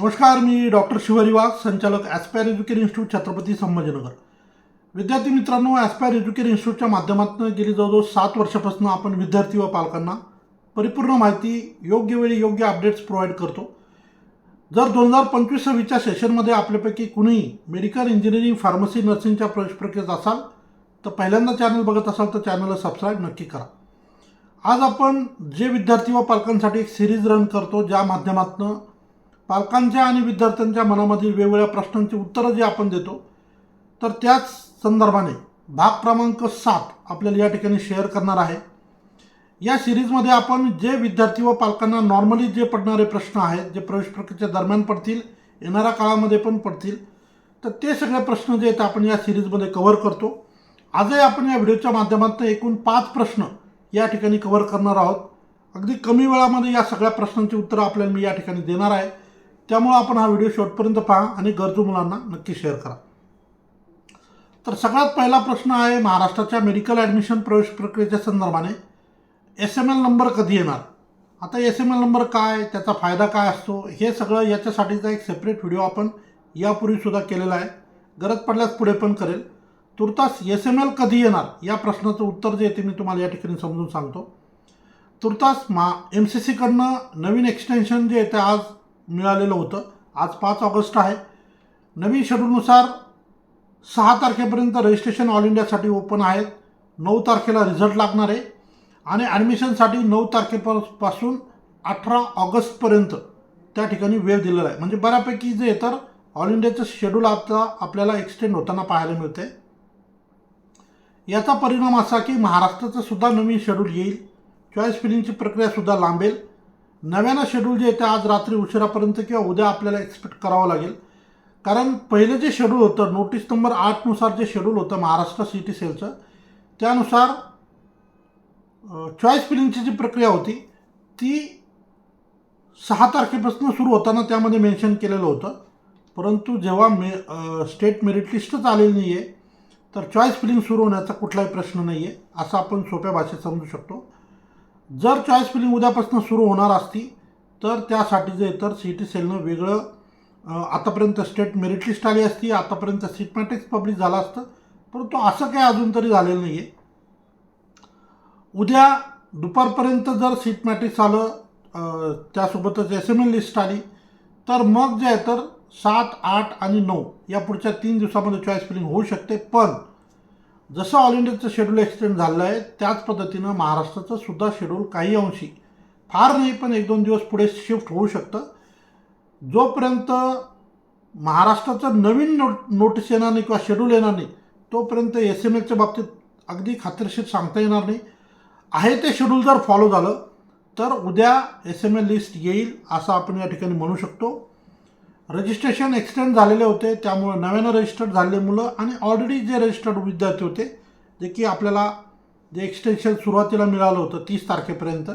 नमस्कार मी डॉक्टर शिवहरी वाघ संचालक Aspire Education Institute Chhatrapati Sambhajinagar. विद्यार्थी मित्रांनो ॲस्पायर एज्युकेशन इन्स्टिट्यूटच्या माध्यमातून गेली जवळजवळ सात वर्षापासून आपण विद्यार्थी व पालकांना परिपूर्ण माहिती योग्य वेळी योग्य अपडेट्स प्रोव्हाइड करतो. जर दोन हजार पंचवीस सव्वीसच्या सेशनमध्ये आपल्यापैकी कुणीही मेडिकल इंजिनिअरिंग फार्मसी नर्सिंगच्या प्रवेश प्रक्रियेत असाल तर पहिल्यांदा चॅनल बघत असाल तर चॅनलला सबस्क्राईब नक्की करा. आज आपण जे विद्यार्थी व पालकांसाठी एक सिरीज रन करतो ज्या माध्यमातून पालकांच्या आणि विद्यार्थ्यांच्या मनामधील वेगवेगळ्या प्रश्नांची उत्तरं जी आपण देतो तर त्याच संदर्भाने भाग क्रमांक सात आपल्याला या ठिकाणी शेअर करणार आहे. या सिरीजमध्ये आपण जे विद्यार्थी व पालकांना नॉर्मली जे पडणारे प्रश्न आहेत जे प्रवेश प्रक्रियेच्या दरम्यान पडतील येणाऱ्या काळामध्ये पण पडतील तर ते सगळे प्रश्न जे आहेत आपण या सिरीजमध्ये कव्हर करतो. आजही आपण या व्हिडिओच्या माध्यमातून एकूण पाच प्रश्न या ठिकाणी कव्हर करणार आहोत. अगदी कमी वेळामध्ये या सगळ्या प्रश्नांची उत्तरं आपल्याला मी या ठिकाणी देणार आहे. त्यामुळं आपण हा व्हिडिओ शेवटपर्यंत पहा आणि गरजू मुलांना नक्की शेअर करा. तर सगळ्यात पहिला प्रश्न आहे महाराष्ट्राच्या मेडिकल ॲडमिशन प्रवेश प्रक्रियेच्या संदर्भाने एस एम एल नंबर कधी येणार? आता एस एम एल नंबर काय त्याचा फायदा काय असतो हे सगळं याच्यासाठीचा एक सेपरेट व्हिडिओ आपण यापूर्वीसुद्धा केलेला आहे. गरज पडल्यास पुढे पण करेल. तुर्तास एस एम एल कधी येणार? या प्रश्नाचं उत्तर जे येते मी तुम्हाला या ठिकाणी समजून सांगतो. तुर्तास मा एम सी सीकडनं नवीन एक्सटेन्शन जे येते आज मिळालेलं होतं. आज पाच ऑगस्ट आहे. नवीन शेड्यूलनुसार सहा तारखेपर्यंत रजिस्ट्रेशन ऑल इंडियासाठी ओपन आहेत. नऊ तारखेला रिझल्ट लागणार आहे. आणि ॲडमिशनसाठी नऊ तारखेपासून अठरा ऑगस्टपर्यंत त्या ठिकाणी वेळ दिलेला आहे. म्हणजे बऱ्यापैकी जे तर ऑल इंडियाचं शेड्यूल आता आपल्याला एक्सटेंड होताना पाहायला मिळते याचा परिणाम असा की महाराष्ट्राचं सुद्धा नवीन शेड्यूल येईल. चॉईस फिलिंगची प्रक्रियासुद्धा लांबेल. नव्यानं शेड्यूल जे आहे ते आज रात्री उशिरापर्यंत किंवा उद्या आपल्याला एक्सपेक्ट करावं लागेल. कारण पहिलं जे शेड्यूल होतं नोटीस नंबर आठनुसार जे शेड्यूल होतं महाराष्ट्र सिटी सेलचं त्यानुसार चॉईस फिलिंगची जी प्रक्रिया होती ती सहा तारखेपासून सुरू होताना त्यामध्ये मेन्शन केलेलं होतं. परंतु जेव्हा मे स्टेट मेरिट लिस्टच आलेली नाही आहे तर चॉईस फिलिंग सुरू होण्याचा कुठलाही प्रश्न नाही आहे असं आपण सोप्या भाषेत समजू शकतो. जर चॉईस फिलिंग उद्यापासून सुरू होणार असती तर त्यासाठी जे तर सी टी सेलनं वेगळं आतापर्यंत स्टेट मेरिट लिस्ट आली असती आतापर्यंत सीट मॅट्रिक्स झालं असतं परंतु असं काही अजून तरी झालेलं नाही आहे उद्या दुपारपर्यंत जर सीट मॅट्रिक्स आलं त्यासोबतच एस एम एल लिस्ट आली तर मग जे आहे तर सात आठ आणि नऊ या पुढच्या तीन दिवसामध्ये चॉईस फिलिंग होऊ शकते. पण जसं ऑल इंडियाचं शेड्यूल एक्सटेंड झालं आहे त्याच पद्धतीनं महाराष्ट्राचं सुद्धा शेड्यूल काही अंशी. फार नाही पण एक दोन दिवस पुढे शिफ्ट होऊ शकतं. जोपर्यंत महाराष्ट्राचं नवीन नोट नोटीस येणार नाही किंवा शेड्यूल येणार नाही तोपर्यंत एस एम एलच्या बाबतीत अगदी खात्रीशीर सांगता येणार नाही. आहे ते शेड्यूल जर फॉलो झालं तर उद्या एस एम एल लिस्ट येईल असं आपण या ठिकाणी म्हणू शकतो. रजिस्ट्रेशन एक्सटेंड झालेले होते त्यामुळं नव्यानं रजिस्टर्ड झालेले मुलं आणि ऑलरेडी जे रजिस्टर्ड विद्यार्थी होते जे की आपल्याला जे एक्सटेन्शन सुरुवातीला मिळालं होतं तीस तारखेपर्यंत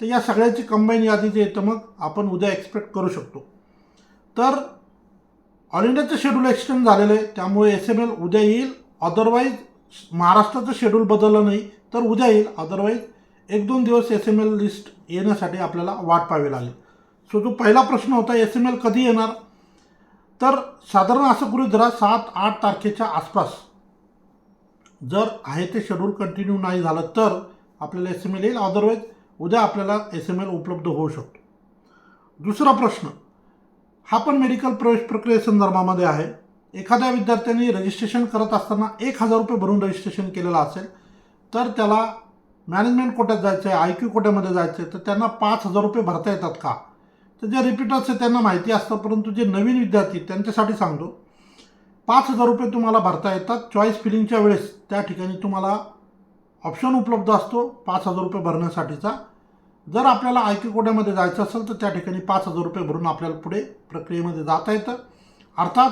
तर या सगळ्याची कंबाईन यादी जे येतं मग आपण उद्या एक्सपेक्ट करू शकतो. तर ऑल इंडियाचं शेड्यूल एक्सटेंड झालेलं आहे त्यामुळे एस एम एल उद्या येईल. अदरवाईज महाराष्ट्राचं शेड्यूल बदललं नाही तर उद्या येईल. अदरवाईज एक दोन दिवस एस एम एल लिस्ट येण्यासाठी आपल्याला वाट पाहावी लागेल. सो जो पहिला प्रश्न होता एस एम एल कधी येणार? तर साधारण असं गृहित धरा सात आठ तारखेच्या आसपास. जर आहे ते शेड्यूल कंटिन्यू नाही झालं तर आपल्याला एस एम एल येईल. अदरवाईज उद्या आपल्याला एस एम एल उपलब्ध होऊ शकतो. दुसरा प्रश्न. हा पण मेडिकल प्रवेश प्रक्रियेसंदर्भामध्ये आहे. एखाद्या विद्यार्थ्यांनी रजिस्ट्रेशन करत असताना एक हजार रुपये भरून रजिस्ट्रेशन केलेलं असेल तर त्याला मॅनेजमेंट कोट्यात जायचं आहे आय क्यू कोट्यामध्ये जायचं आहे तर त्यांना पाच हजार रुपये भरता येतात का? तर जे रिपीटर्स आहे त्यांना माहिती असतं परंतु जे नवीन विद्यार्थी त्यांच्यासाठी सांगतो. पाच हजार रुपये तुम्हाला भरता येतात. चॉईस फिलिंगच्या वेळेस त्या ठिकाणी तुम्हाला ऑप्शन उपलब्ध असतो पाच हजार रुपये भरण्यासाठीचा. जर आपल्याला आयकी कोट्यामध्ये जायचं असेल तर त्या ठिकाणी पाच हजार रुपये भरून आपल्याला पुढे प्रक्रियेमध्ये जाता येतं. अर्थात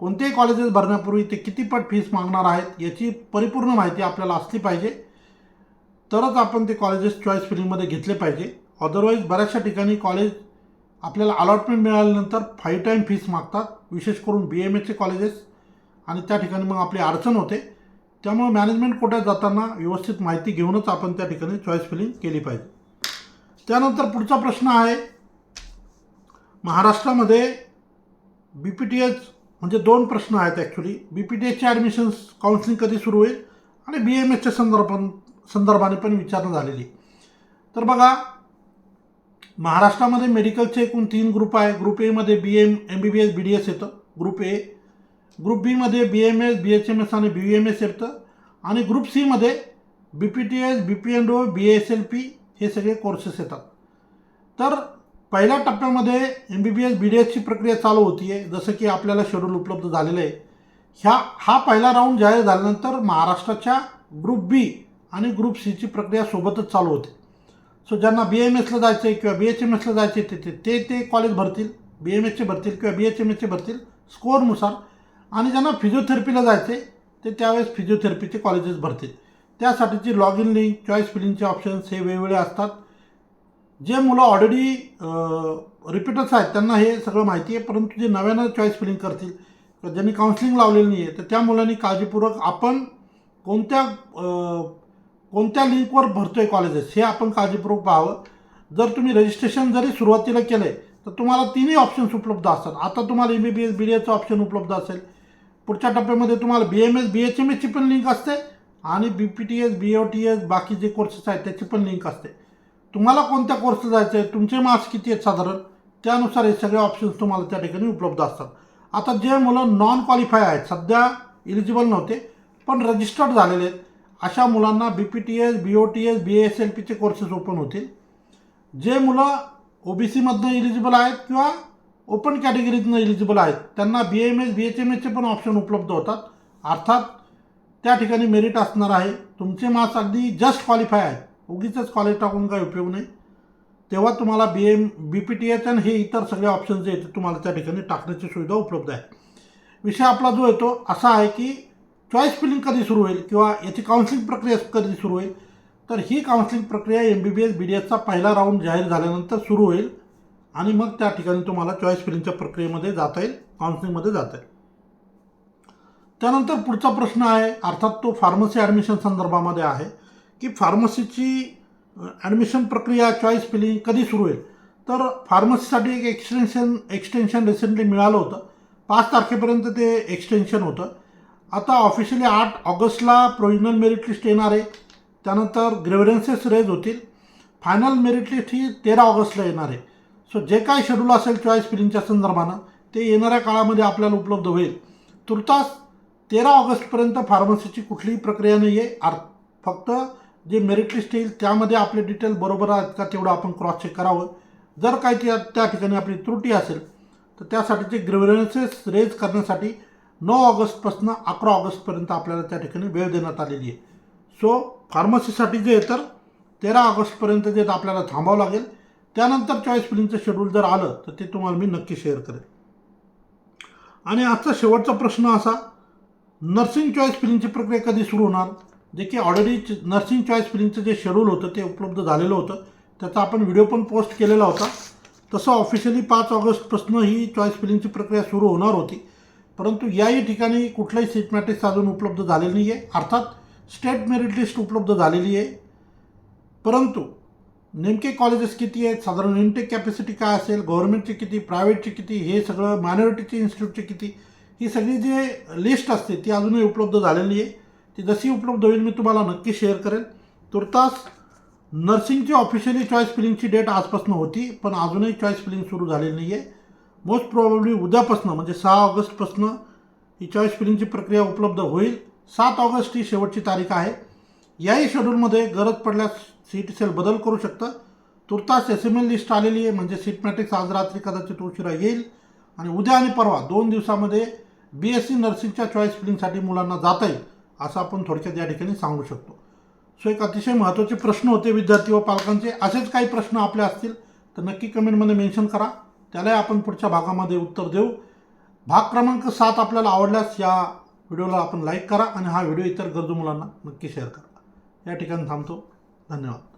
कोणतेही कॉलेजेस भरण्यापूर्वी ते किती पट फीस मागणार आहेत याची परिपूर्ण माहिती आपल्याला असली पाहिजे. तरच आपण ते कॉलेजेस चॉईस फिलिंगमध्ये घेतले पाहिजे. अदरवाईज बऱ्याचशा ठिकाणी कॉलेज आपल्याला अलॉटमेंट मिळाल्यानंतर फाईव्ह टाईम फीस मागतात विशेष करून बी एम एचे कॉलेजेस आणि त्या ठिकाणी मग आपली अडचण होते. त्यामुळे मॅनेजमेंट कोट्यात जाताना व्यवस्थित माहिती घेऊनच आपण त्या ठिकाणी चॉईस फिलिंग केली पाहिजे. त्यानंतर पुढचा प्रश्न आहे महाराष्ट्रामध्ये बी पी टी एच म्हणजे दोन प्रश्न आहेत ॲक्च्युली बी पी टी एचचे ॲडमिशन्स काउन्सिलिंग कधी सुरू होईल? आणि बी एम एसच्या संदर्भ संदर्भाने पण विचारणा झालेली. तर बघा महाराष्ट्रामध्ये मेडिकलचे एकूण तीन ग्रुप आहे. ग्रुप एमध्ये B M M B B S B D S येतं. ग्रुप ए ग्रुप बीमध्ये B M S B H M S आणि बी एम एस येतं. आणि ग्रुप सीमध्ये B P T S B P N O B S L P हे सगळे courses येतात. तर पहिल्या टप्प्यामध्ये M B B S B D एसची प्रक्रिया चालू होती आहे जसं की आपल्याला शेड्यूल उपलब्ध झालेलं आहे. ह्या हा पहिला राऊंड जाहीर झाल्यानंतर महाराष्ट्राच्या ग्रुप बी आणि ग्रुप सीची प्रक्रिया सोबतच चालू होते. सो ज्यांना बी एम एसला जायचं आहे किंवा बी एच एम एसला जायचे ते ते ते ते कॉलेज भरतील बी एम एसचे भरतील किंवा बी एच एम एसचे भरतील स्कोअरनुसार आणि ज्यांना फिजिओथेरपीला जायचे ते त्यावेळेस फिजिओथेरपीचे कॉलेजेस भरतील. त्यासाठीची लॉग इन लिंक चॉईस फिलिंगचे ऑप्शन्स हे वेगवेगळे असतात. जे मुलं ऑलरेडी रिपीटर्स आहेत त्यांना हे सगळं माहिती आहे परंतु जे नव्यानं चॉईस फिलिंग करतील ज्यांनी काउन्सिलिंग लावलेली नाही आहे तर त्या मुलांनी काळजीपूर्वक आपण कोणत्या कोणत्या लिंकवर भरतो आहे कॉलेजेस हे आपण काळजीपूर्वक पाहावं. जर तुम्ही रजिस्ट्रेशन जरी सुरुवातीला केलं आहे तर तुम्हाला तिन्ही ऑप्शन्स उपलब्ध असतात. आता तुम्हाला M B B S B D option उपलब्ध असेल. पुढच्या टप्प्यामध्ये तुम्हाला B M S B H M एसची पण लिंक असते आणि B P T S B O T S बाकी जे कोर्सेस आहेत त्याची पण लिंक असते. तुम्हाला कोणत्या कोर्सला जायचं आहे तुमचे मार्क्स किती आहेत साधारण? त्यानुसार हे सगळे ऑप्शन्स तुम्हाला त्या ठिकाणी उपलब्ध असतात. आता जे मुलं नॉन क्वालिफाय आहेत सध्या इलिजिबल नव्हते पण रजिस्टर्ड झालेले आहेत. अशा मुलांना B P T S B O T S B S L पीचे कोर्सेस ओपन होतील. जे मुलं ओ बी सीमधनं इलिजिबल आहेत किंवा ओपन कॅटेगरीतनं इलिजिबल आहेत त्यांना B M S B H M एसचे पण ऑप्शन उपलब्ध होतात. अर्थात त्या ठिकाणी मेरिट असणार आहे. तुमचे मार्क्स अगदी जस्ट क्वालिफाय आहेत. उगीच कॉलेज टाकून काही उपयोग नाही. तेव्हा तुम्हाला B M B P T H आणि हे इतर सगळे ऑप्शन्स जे आहेत ते तुम्हाला त्या ठिकाणी टाकण्याची सुविधा उपलब्ध आहे. विषय आपला जो येतो असा आहे की चॉईस फिलिंग कधी सुरू होईल किंवा याची काउन्सिलिंग प्रक्रिया कधी सुरू होईल? तर ही काउन्सिलिंग प्रक्रिया M B B S B D एसचा पहिला राऊंड जाहीर झाल्यानंतर सुरू होईल आणि मग त्या ठिकाणी तुम्हाला चॉईस फिलिंगच्या प्रक्रियेमध्ये जाता येईल काउन्सिलिंगमध्ये जाता येईल. त्यानंतर पुढचा प्रश्न आहे अर्थात तो फार्मसी ॲडमिशन संदर्भामध्ये आहे की फार्मसीची ॲडमिशन प्रक्रिया चॉईस फिलिंग कधी सुरू होईल? तर फार्मसीसाठी एक एक्सटेन्शन एक्सटेन्शन रिसेंटली मिळालं होतं. पाच तारखेपर्यंत ते एक्सटेन्शन होतं. आता ऑफिशियली आठ ऑगस्टला प्रोविजनल मेरिट लिस्ट येणार आहे. त्यानंतर ग्रेव्हरन्सेस रेज होतील. फायनल मेरिट लिस्ट ही तेरा ऑगस्टला येणार आहे. सो जे काय शेड्यूल असेल चॉईस फिलिंगच्या संदर्भानं ते येणाऱ्या काळामध्ये आपल्याला उपलब्ध होईल. तुर्तास तेरा ऑगस्टपर्यंत फार्मसीची कुठलीही प्रक्रिया नाही आहे आर फक्त जे मेरिट लिस्ट येईल त्यामध्ये आपले डिटेल बरोबर आहेत का तेवढं आपण क्रॉस चेक करावं. जर काही त्या त्या ठिकाणी आपली त्रुटी असेल तर त्यासाठीचे ग्रेव्हरन्सेस रेज करण्यासाठी नऊ ऑगस्टपासून अकरा ऑगस्टपर्यंत आपल्याला त्या ठिकाणी वेळ देण्यात आलेली आहे. सो फार्मसीसाठी जे आहे तर तेरा ऑगस्टपर्यंत जे आपल्याला थांबावं लागेल. त्यानंतर चॉईस फिलिंगचं शेड्यूल जर आलं तर ते तुम्हाला मी नक्की शेअर करेन. आणि आजचा शेवटचा प्रश्न असा नर्सिंग चॉईस फिलिंगची प्रक्रिया कधी सुरू होणार? जे की ऑलरेडी नर्सिंग चॉईस फिलिंगचं जे शेड्यूल होतं ते उपलब्ध झालेलं होतं. त्याचा आपण व्हिडिओ पण पोस्ट केलेला होता. तसं ऑफिशियली पाच ऑगस्टपासून ही चॉईस फिलिंगची प्रक्रिया सुरू होणार होती. परंतु याही ठिकाणी कुठलाही सीट मॅट्रिक्स अजून उपलब्ध झालेलं नाही आहे अर्थात स्टेट मेरिट लिस्ट उपलब्ध झालेली आहे. परंतु नेमके कॉलेजेस किती आहेत? साधारण इनटेक कॅपॅसिटी काय असेल? गव्हर्नमेंटचे किती? प्रायव्हेटचे किती? हे सगळं मायनॉरिटीचे इन्स्टिट्यूटचे किती? ही सगळी जे लिस्ट असते ती अजूनही उपलब्ध झालेली आहे. ती जशी उपलब्ध होईल मी तुम्हाला नक्की शेअर करेन तुर्तास नर्सिंगची ऑफिशियली चॉईस फिलिंगची डेट आजपासून होती पण अजूनही चॉईस फिलिंग सुरू झालेली नाही आहे मोस्ट प्रॉब्ली उद्यापासनं म्हणजे सहा ऑगस्टपासनं ही चॉईस फिलिंगची प्रक्रिया उपलब्ध होईल. सात ऑगस्ट ही शेवटची तारीख आहे. याही शेड्यूलमध्ये गरज पडल्यास सीट सेल बदल करू शकतं. तुर्तास एस एम एल लिस्ट आलेली आहे म्हणजे सीट मॅट्रिक्स आज रात्री कदाचित उशिरा येईल. आणि उद्या आणि परवा दोन दिवसामध्ये बी एस सी नर्सिंगच्या चॉईस फिलिंगसाठी मुलांना जाता येईल असं आपण थोडक्यात या ठिकाणी सांगू शकतो. सो एक अतिशय महत्त्वाचे प्रश्न होते विद्यार्थी व पालकांचे. असेच काही प्रश्न आपले असतील तर नक्की कमेंटमध्ये मेन्शन करा. त्यालाही आपण पुढच्या भागामध्ये उत्तर देऊ. भाग क्रमांक सात आपल्याला आवडल्यास या व्हिडिओला आपण लाईक करा आणि हा व्हिडिओ इतर गरजू मुलांना नक्की शेअर करा. या ठिकाणी थांबतो. धन्यवाद.